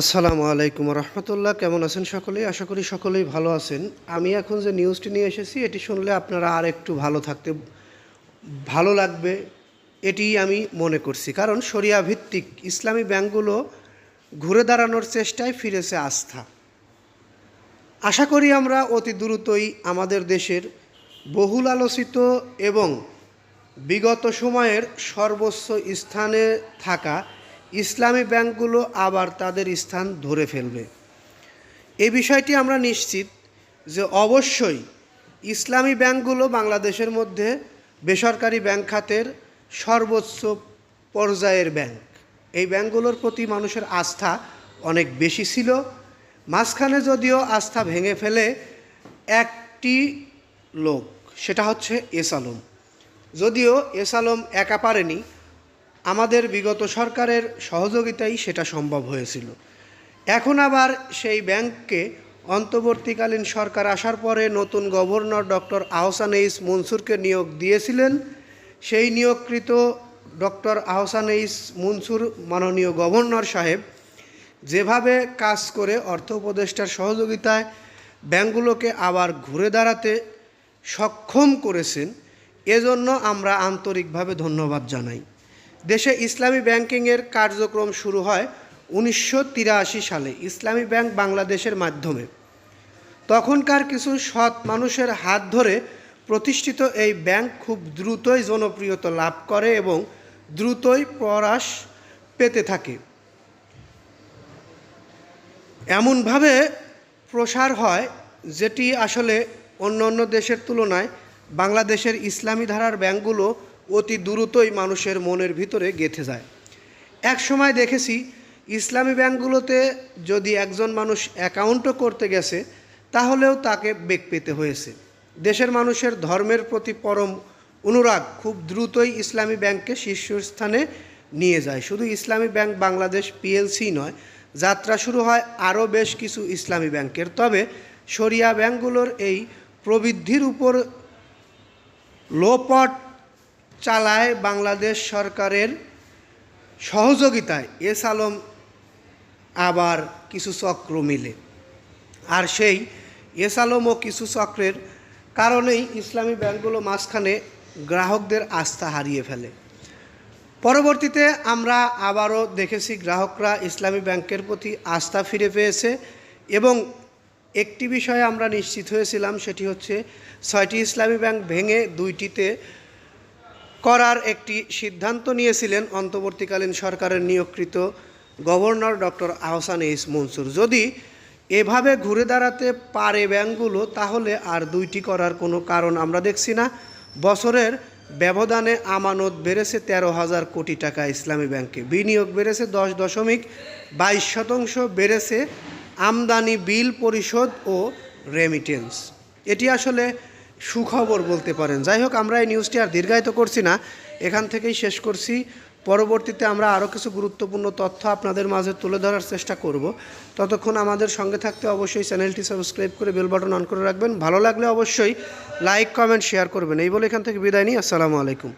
আসসালামু আলাইকুম রহমতুল্লাহ, কেমন আছেন সকলেই আশা করি সকলেই ভালো আছেন। আমি এখন যে নিউজটি নিয়ে এসেছি, এটি শুনলে আপনারা আর একটু ভালো থাকতে, ভালো লাগবে, এটি আমি মনে করছি। কারণ শরিয়া ভিত্তিক ইসলামী ব্যাংকগুলো ঘুরে দাঁড়ানোর চেষ্টায় ফিরেছে আস্থা। আশা করি আমরা অতি দ্রুতই আমাদের দেশের বহুল আলোচিত এবং বিগত সময়ের সর্বোচ্চ স্থানে থাকা ইসলামী ব্যাংকগুলো আবার তাদের স্থান ধরে ফেলবে। এই বিষয়টি আমরা নিশ্চিত যে অবশ্যই ইসলামী ব্যাংকগুলো বাংলাদেশের মধ্যে বেসরকারি ব্যাংক খাতের সর্বোচ্চ পর্যায়ের ব্যাংক। এই ব্যাংকগুলোর প্রতি মানুষের আস্থা অনেক বেশি ছিল। মাঝখানে যদিও আস্থা ভেঙে ফেলে একটি লোক, সেটা হচ্ছে এস আলম যদিও এস আলম একা পারেনি আমাদের বিগত সরকারের সহযোগিতাই সেটা সম্ভব হয়েছিল। এখন আবার সেই ব্যাংককে অন্তর্বর্তীকালীন সরকার আসার পরে নতুন গভর্নর ডক্টর আহসান এইস মনসুরকে নিয়োগ দিয়েছিলেন। সেই নিয়োগকৃত ডক্টর আহসান এইস মনসুর মাননীয় গভর্নর সাহেব যেভাবে কাজ করে অর্থ উপদেষ্টার সহযোগিতায় ব্যাংকগুলোকে আবার ঘুরে দাঁড়াতে সক্ষম করেছেন, এজন্য আমরা আন্তরিকভাবে ধন্যবাদ জানাই। দেশে ইসলামী ব্যাংকিংয়ের কার্যক্রম শুরু হয় উনিশশো তিরাশি সালে ইসলামী ব্যাংক বাংলাদেশের মাধ্যমে। তখনকার কিছু সৎ মানুষের হাত ধরে প্রতিষ্ঠিত এই ব্যাংক খুব দ্রুতই জনপ্রিয়তা লাভ করে এবং দ্রুতই প্রয়াস পেতে থাকে। এমনভাবে প্রসার হয় যেটি আসলে অন্য অন্য দেশের তুলনায় বাংলাদেশের ইসলামী ধারার ব্যাংকগুলো অতি দ্রুতই মানুষের মনের ভিতরে গেঁথে যায়। এক সময় দেখেছি, ইসলামী ব্যাংকগুলোতে যদি একজন মানুষ অ্যাকাউন্টও করতে গেছে, তাহলেও তাকে বেগ পেতে হয়েছে। দেশের মানুষের ধর্মের প্রতি পরম অনুরাগ খুব দ্রুতই ইসলামী ব্যাংককে শীর্ষস্থানে নিয়ে যায়। শুধু ইসলামী ব্যাংক বাংলাদেশ পিএলসি নয়, যাত্রা শুরু হয় আরও বেশ কিছু ইসলামী ব্যাংকের। তবে শরিয়া ব্যাংকগুলোর এই প্রবৃদ্ধির উপর লোপট চালায় বাংলাদেশ সরকারের সহযোগিতায়। এস আলম আবার কিছু চক্র মিলে। আর সেই এস আলম ও কিছু চক্রের কারণেই ইসলামী ব্যাংকগুলো মাঝখানে গ্রাহকদের আস্থা হারিয়ে ফেলে। পরবর্তীতে আমরা আবারও দেখেছি গ্রাহকরা ইসলামী ব্যাংকের প্রতি আস্থা ফিরে পেয়েছে এবং একটি বিষয়ে আমরা নিশ্চিত হয়েছিলাম, সেটি হচ্ছে ছয়টি ইসলামী ব্যাংক ভেঙে দুইটিতে করার একটি সিদ্ধান্ত নিয়েছিলেন অন্তর্বর্তীকালীন সরকারের নিয়োগকৃত governor doctor Ahsan H Mansur. যদি এভাবে ঘুরে দাঁড়াতে পারে ব্যাংকগুলো, তাহলে আর দুইটি করার কোনো কারণ আমরা দেখছি না। বছরের ব্যবধানে আমানত বেড়েছে তেরো হাজার কোটি টাকা ইসলামী ব্যাংকে। বিনিয়োগ বেড়েছে দশ দশমিক বাইশ শতাংশ, বেড়েছে আমদানি, বিল পরিশোধ ও রেমিটেন্স এটি আসলে সুখবর বলতে পারেন। যাই হোক আমরা এই নিউজটি আর দীর্ঘায়িত করছি না। এখান থেকেই শেষ করছি। পরবর্তীতে আমরা আরও কিছু গুরুত্বপূর্ণ তথ্য আপনাদের মাঝে তুলে ধরার চেষ্টা করব। ততক্ষণ আমাদের সঙ্গে থাকতে অবশ্যই চ্যানেলটি সাবস্ক্রাইব করে বেল বাটন অন করে রাখবেন। ভালো লাগলে অবশ্যই লাইক কমেন্ট শেয়ার করবেন। এই বলে এখান থেকে বিদায় নিই। আসসালামু আলাইকুম।